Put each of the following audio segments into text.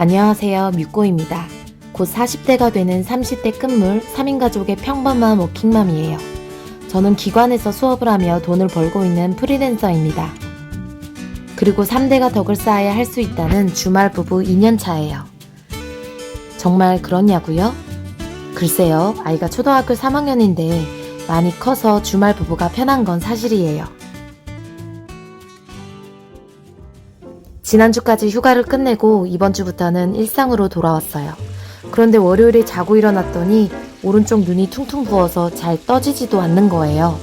안녕하세요. 뮤꼬입니다. 곧 40대가 되는 30대 끝물 3인 가족의 평범한 워킹맘이에요. 저는 기관에서 수업을 하며 돈을 벌고 있는 프리랜서입니다. 그리고 3대가 덕을 쌓아야 할 수 있다는 주말 부부 2년 차예요. 정말 그렇냐고요? 글쎄요. 아이가 초등학교 3학년인데 많이 커서 주말 부부가 편한 건 사실이에요. 지난주까지 휴가를 끝내고 이번 주부터는 일상으로 돌아왔어요. 그런데 월요일에 자고 일어났더니 오른쪽 눈이 퉁퉁 부어서 잘 떠지지도 않는 거예요.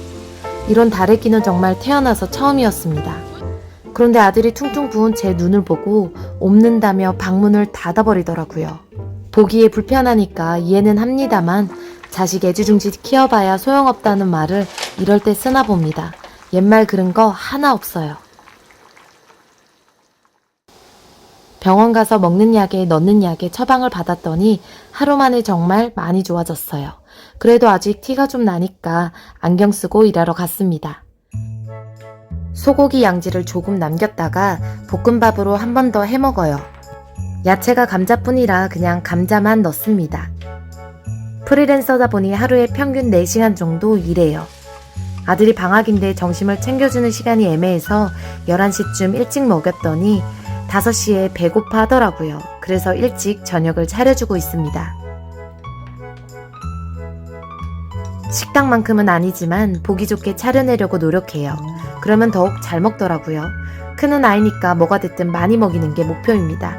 이런 다래끼는 정말 태어나서 처음이었습니다. 그런데 아들이 퉁퉁 부은 제 눈을 보고 옵는다며 방문을 닫아버리더라고요. 보기에 불편하니까 이해는 합니다만 자식 애지중지 키워봐야 소용없다는 말을 이럴 때 쓰나 봅니다. 옛말 그런 거 하나 없어요. 병원 가서 먹는 약에 넣는 약에 처방을 받았더니 하루 만에 정말 많이 좋아졌어요. 그래도 아직 티가 좀 나니까 안경 쓰고 일하러 갔습니다. 소고기 양지를 조금 남겼다가 볶음밥으로 한 번 더 해 먹어요. 야채가 감자뿐이라 그냥 감자만 넣습니다. 프리랜서다 보니 하루에 평균 4시간 정도 일해요. 아들이 방학인데 점심을 챙겨주는 시간이 애매해서 11시쯤 일찍 먹였더니 5시에 배고파 하더라고요. 그래서 일찍 저녁을 차려주고 있습니다. 식당만큼은 아니지만 보기 좋게 차려내려고 노력해요. 그러면 더욱 잘 먹더라고요. 크는 아이니까 뭐가 됐든 많이 먹이는 게 목표입니다.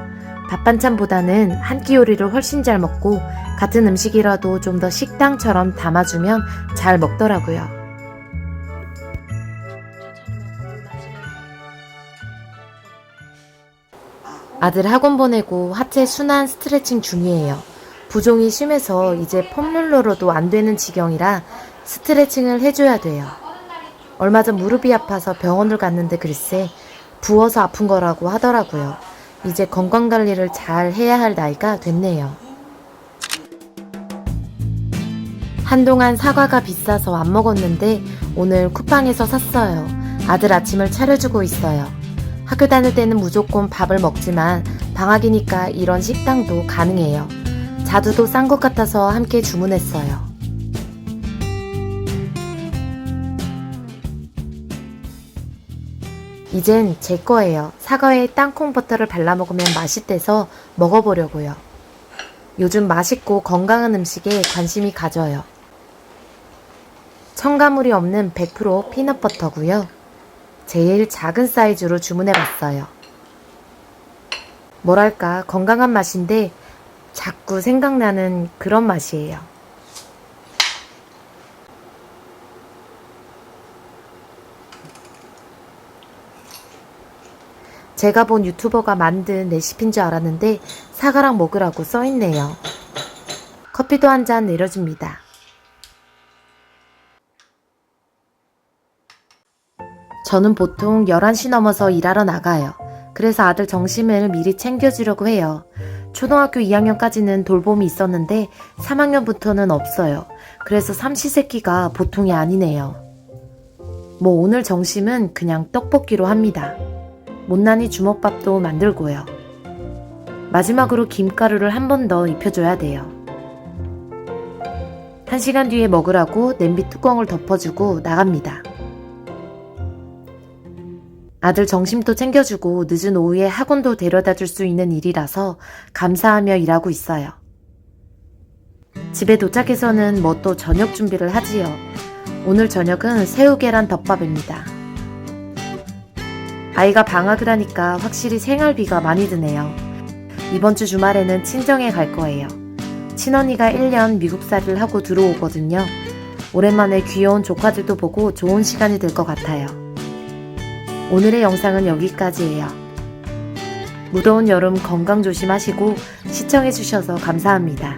밥 반찬보다는 한 끼 요리를 훨씬 잘 먹고 같은 음식이라도 좀 더 식당처럼 담아주면 잘 먹더라고요. 아들 학원 보내고 하체 순환 스트레칭 중이에요. 부종이 심해서 이제 폼롤러로도 안 되는 지경이라 스트레칭을 해줘야 돼요. 얼마 전 무릎이 아파서 병원을 갔는데 글쎄 부어서 아픈 거라고 하더라고요. 이제 건강 관리를 잘 해야 할 나이가 됐네요. 한동안 사과가 비싸서 안 먹었는데 오늘 쿠팡에서 샀어요. 아들 아침을 차려주고 있어요. 학교 다닐 때는 무조건 밥을 먹지만 방학이니까 이런 식당도 가능해요. 자두도 싼 것 같아서 함께 주문했어요. 이젠 제 거예요. 사과에 땅콩 버터를 발라 먹으면 맛있대서 먹어보려고요. 요즘 맛있고 건강한 음식에 관심이 가져요. 첨가물이 없는 100% 피넛버터고요. 제일 작은 사이즈로 주문해 봤어요. 뭐랄까 건강한 맛인데 자꾸 생각나는 그런 맛이에요. 제가 본 유튜버가 만든 레시피인 줄 알았는데 사과랑 먹으라고 써있네요. 커피도 한 잔 내려줍니다. 저는 보통 11시 넘어서 일하러 나가요. 그래서 아들 점심을 미리 챙겨주려고 해요. 초등학교 2학년까지는 돌봄이 있었는데 3학년부터는 없어요. 그래서 삼시세끼가 보통이 아니네요. 뭐 오늘 점심은 그냥 떡볶이로 합니다. 못난이 주먹밥도 만들고요. 마지막으로 김가루를 한 번 더 입혀줘야 돼요. 한 시간 뒤에 먹으라고 냄비 뚜껑을 덮어주고 나갑니다. 아들 점심도 챙겨주고 늦은 오후에 학원도 데려다 줄 수 있는 일이라서 감사하며 일하고 있어요. 집에 도착해서는 뭐 또 저녁 준비를 하지요. 오늘 저녁은 새우 계란 덮밥입니다. 아이가 방학을 하니까 확실히 생활비가 많이 드네요. 이번 주 주말에는 친정에 갈 거예요. 친언니가 1년 미국살이를 하고 들어오거든요. 오랜만에 귀여운 조카들도 보고 좋은 시간이 될 것 같아요. 오늘의 영상은 여기까지예요. 무더운 여름 건강 조심하시고 시청해주셔서 감사합니다.